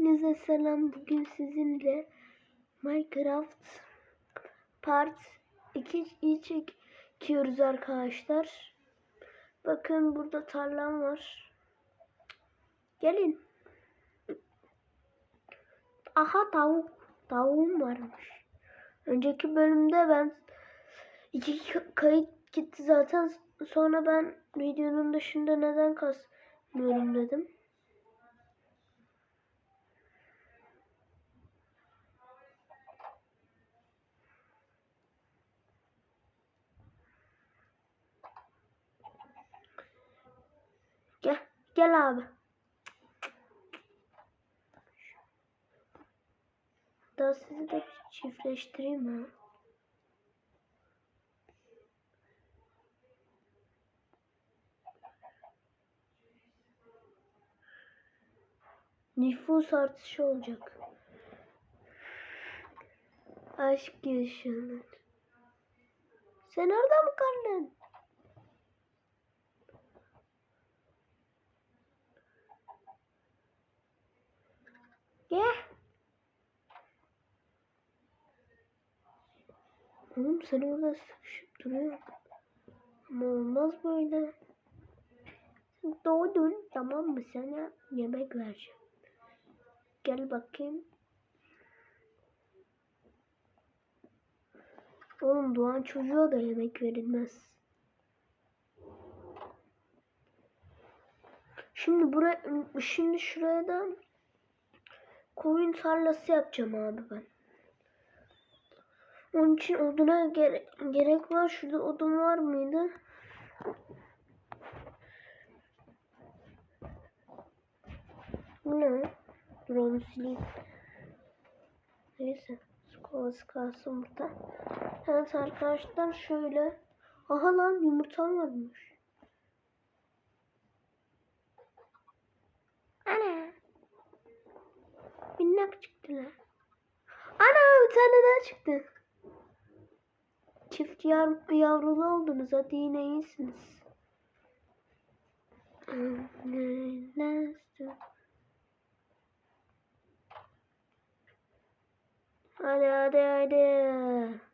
Hepinize selam. Bugün sizinle Minecraft Part 2'yi çekiyoruz arkadaşlar. Bakın burada tarlam var. Gelin. Aha tavuk. Tavuğum varmış. Önceki bölümde ben iki kayıt gitti zaten. Sonra ben videonun dışında neden kasmıyorum dedim. Gel. Abi. Daha sizi de çiftleştireyim ha. Nüfus artışı olacak. Aşk yaşanır. Sen orada mı kaldın? Gel. Oğlum sen orada sıkışıp duruyor. Ama olmaz böyle. Doğdun tamam mı sana yemek vereceğim. Gel bakayım. Oğlum doğan çocuğa da yemek verilmez. Şimdi buraya şimdi şuraya da koyun tarlası yapacağım abi ben. Onun için oduna gere gerek var. Şurada odun var mıydı? Bu ne? Dur onu sileyim. Neyse. Kovası kalsın burada. Evet arkadaşlar şöyle. Aha lan yumurtam varmış. Ana. Minnak çıktılar. Ana bir tane daha çıktı. Çift yav yavrulu oldunuz. Hadi yine iyisiniz. Hadi hadi hadi.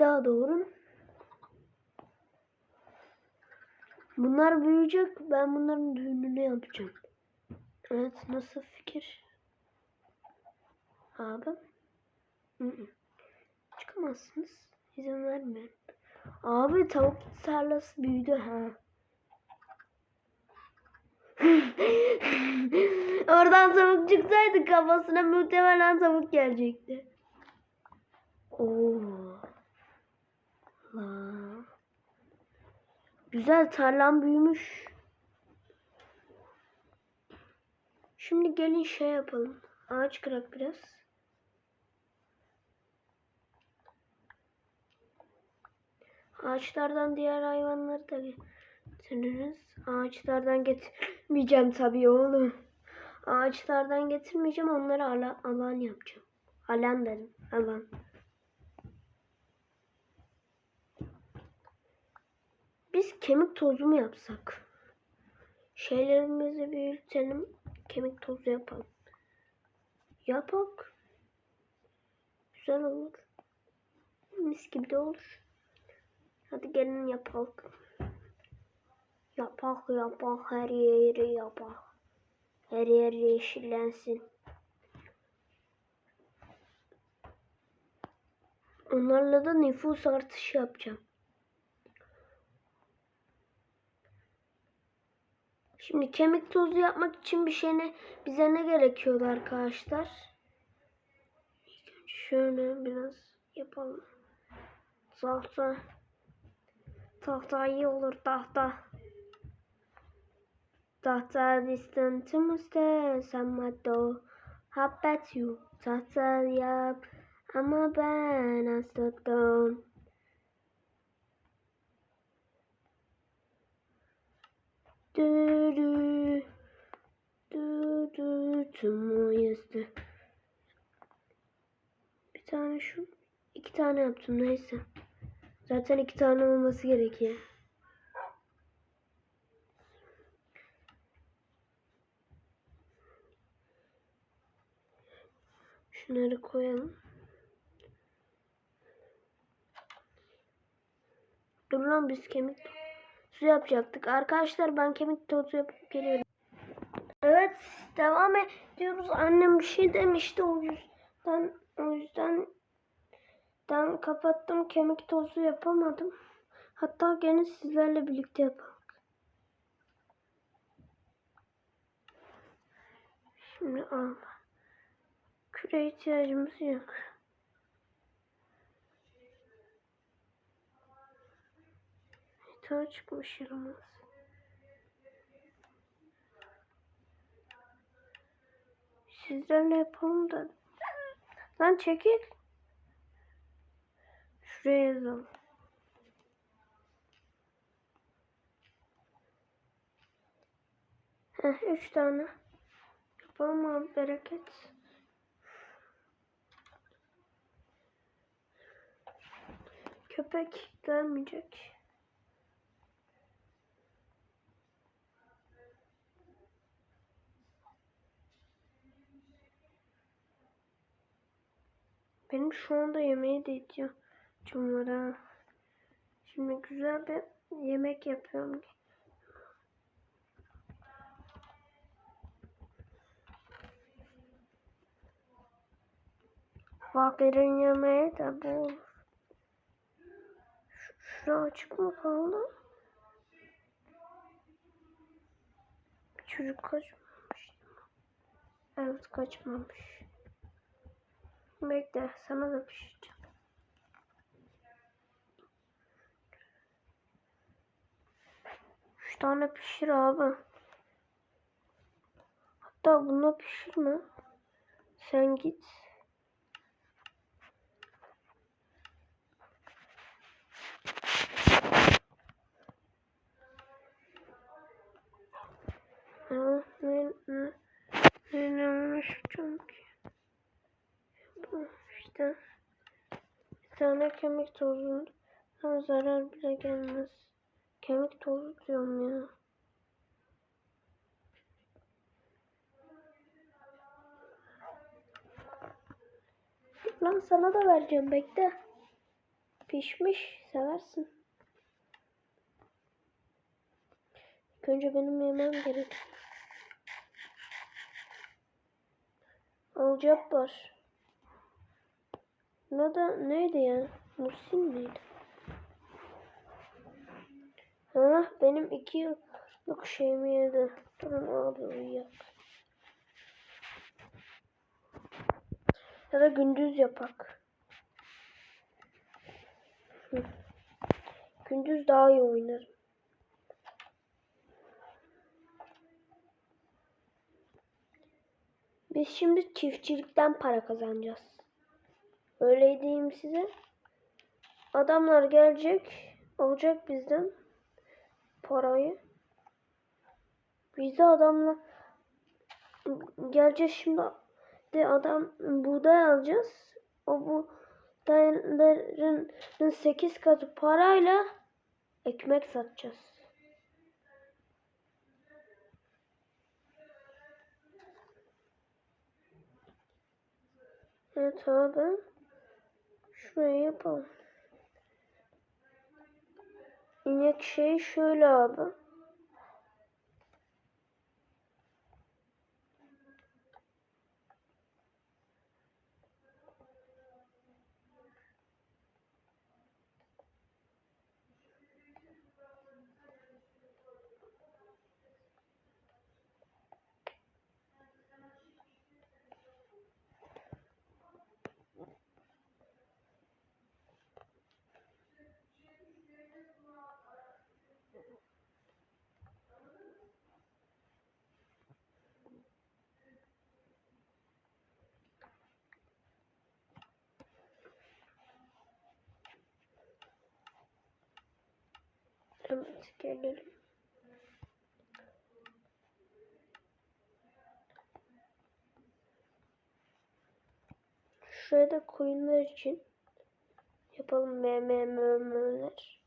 Daha doğurun. Bunlar büyüyecek. Ben bunların düğününü yapacağım. Evet nasıl fikir? Abi. Çıkamazsınız. İzin vermeyin. Abi tavuk tarlası büyüdü ha. Oradan tavuk çıksaydı kafasına muhtemelen tavuk gelecekti. Oo. Güzel tarlam büyümüş. Şimdi gelin şey yapalım. Ağaç kırak biraz. Ağaçlardan diğer hayvanları da getiririz. Ağaçlardan getirmeyeceğim tabii oğlum. Ağaçlardan getirmeyeceğim. Onları alan, alan yapacağım. Alan dedim. Alan. Biz kemik tozu mu yapsak? Şeylerimizi büyütelim. Kemik tozu yapalım. Yapak. Güzel olur. Mis gibi de olur. Hadi gelin yapalım. Yapak yapak her yeri yapak. Her yer yeşillensin. Onlarla da nüfus artışı yapacağım. Şimdi kemik tozu yapmak için bir şey ne, bize ne gerekiyordu arkadaşlar? Şöyle biraz yapalım. Tahta. Tahta iyi olur tahta. Tahta distantemizde samato. Habbet you. Tahta yap. Ama ben hastayım. Dürü. Dürü. Tüm yazdı. Bir tane şu. iki tane yaptım neyse. Zaten iki tane olması gerekiyor. Şunları koyalım. Dur lan biz kemik tozu yapacaktık. Arkadaşlar ben kemik tozu yapıp geliyorum. Evet devam ediyoruz. Annem bir şey demişti o yüzden o yüzden ben kapattım kemik tozu yapamadım. Hatta gene sizlerle birlikte yapalım. Şimdi al. Küre ihtiyacımız yok. Yeter çıkmış yaramaz. Sizlerle yapalım da. Lan çekil. Şuraya yazalım. Heh, üç tane. Yapalım abi bereket. Köpek gelmeyecek. Benim şu anda yemeğe de ihtiyacım var ha. Şimdi güzel bir yemek yapıyorum. Fakirin yemeği de bu olur. Şu- Şura açık mı kaldı? Bir çocuk kaçmamış. Evet kaçmamış. Bekle sana da pişireceğim. Üç tane pişir abi. Hatta bunu pişirme. Sen git. Ne, ne, ne, ne? Bu bir tane kemik tozundan zarar bile gelmez. Kemik tozu diyorum ya. Lan sana da vereceğim bekle. Pişmiş seversin. İlk önce benim yemem gerek. Alacak var. Ne neydi ya? Musin miydi? Ha benim iki yıllık şeyimi yedi. Durun abi uyuyak. Ya da gündüz yapak. Gündüz daha iyi oynarım. Biz şimdi çiftçilikten para kazanacağız. Öyle diyeyim size. Adamlar gelecek, alacak bizden parayı. Biz de adamla geleceğiz şimdi de adam buğday alacağız. O buğdayların 8 katı parayla ekmek satacağız. Evet abi. Şuraya yapalım. İnek şey şöyle abi. Otomatik gelelim. Şuraya koyunlar için yapalım MMM'ler.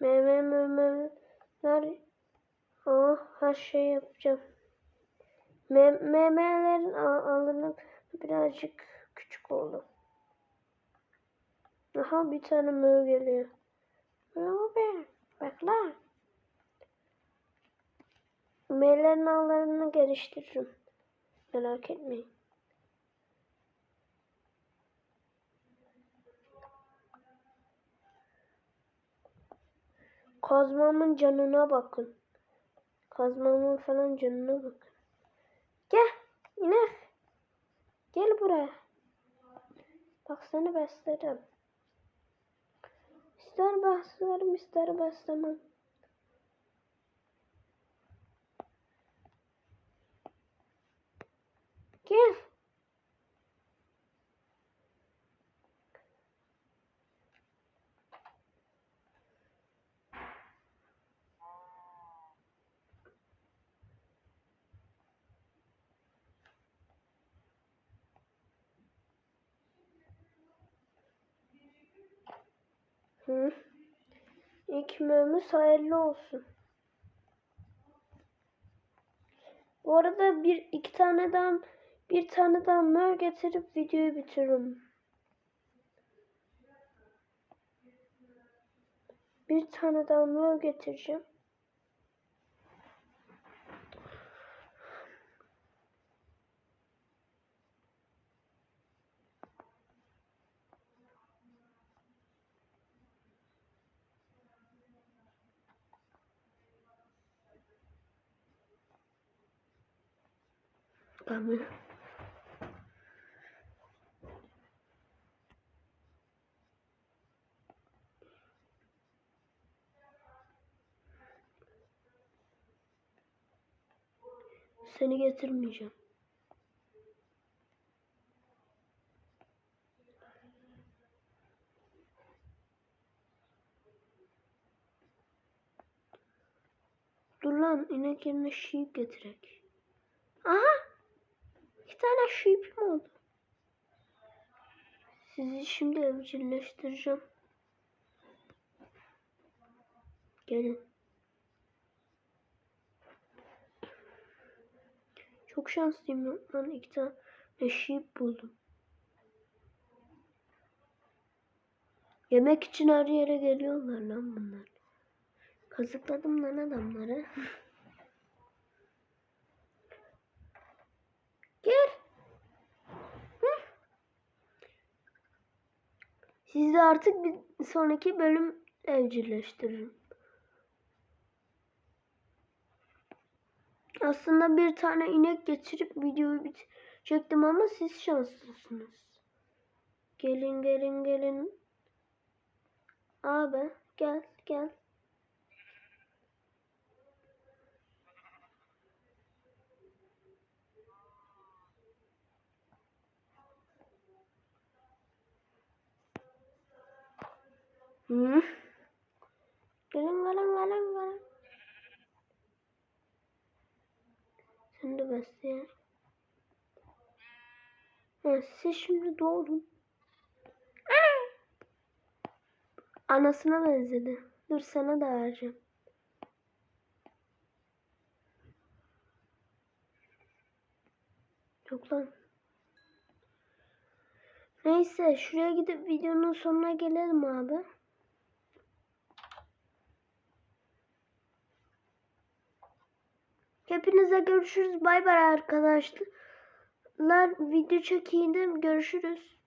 MMM'ler Aa, her şeyi yapacağım. MMM'lerin alanı birazcık küçük oldu. Aha bir tane mö geliyor. Mö be. Bak lan. Ağlarını geliştiririm. Merak etmeyin. Kazmamın canına bakın. Kazmamın falan canına bakın. Gel inek. Gel buraya. Bak seni beslerim. İster beslerim ister beslemem. Gel. Hı. Mümüz hayırlı olsun. Bu arada bir iki tane daha bir tane daha mör getirip videoyu bitiririm. Bir tane daha mör getireceğim. Tamam. Seni getirmeyeceğim. Dur lan inek yerine sheep getirek. Aha! İki tane sheep'im oldu. Sizi şimdi evcilleştireceğim. Gelin. Çok şanslıyım lan iki tane sheep buldum. Yemek için her yere geliyorlar lan bunlar. Kazıkladım lan adamları. Gel. Hı. Sizi artık bir sonraki bölüm evcilleştiririm. Aslında bir tane inek getirip videoyu bitecektim ama siz şanslısınız. Gelin gelin gelin. Abi gel gel. Hı. Gelin gelin gelin gelin. Sen de besle. Ha, siz şimdi doğdun. Anasına benzedi. Dur sana da vereceğim. Yok lan. Neyse şuraya gidip videonun sonuna gelelim abi. Hepinize görüşürüz. Bay bay arkadaşlar. Video çekeyim. Görüşürüz.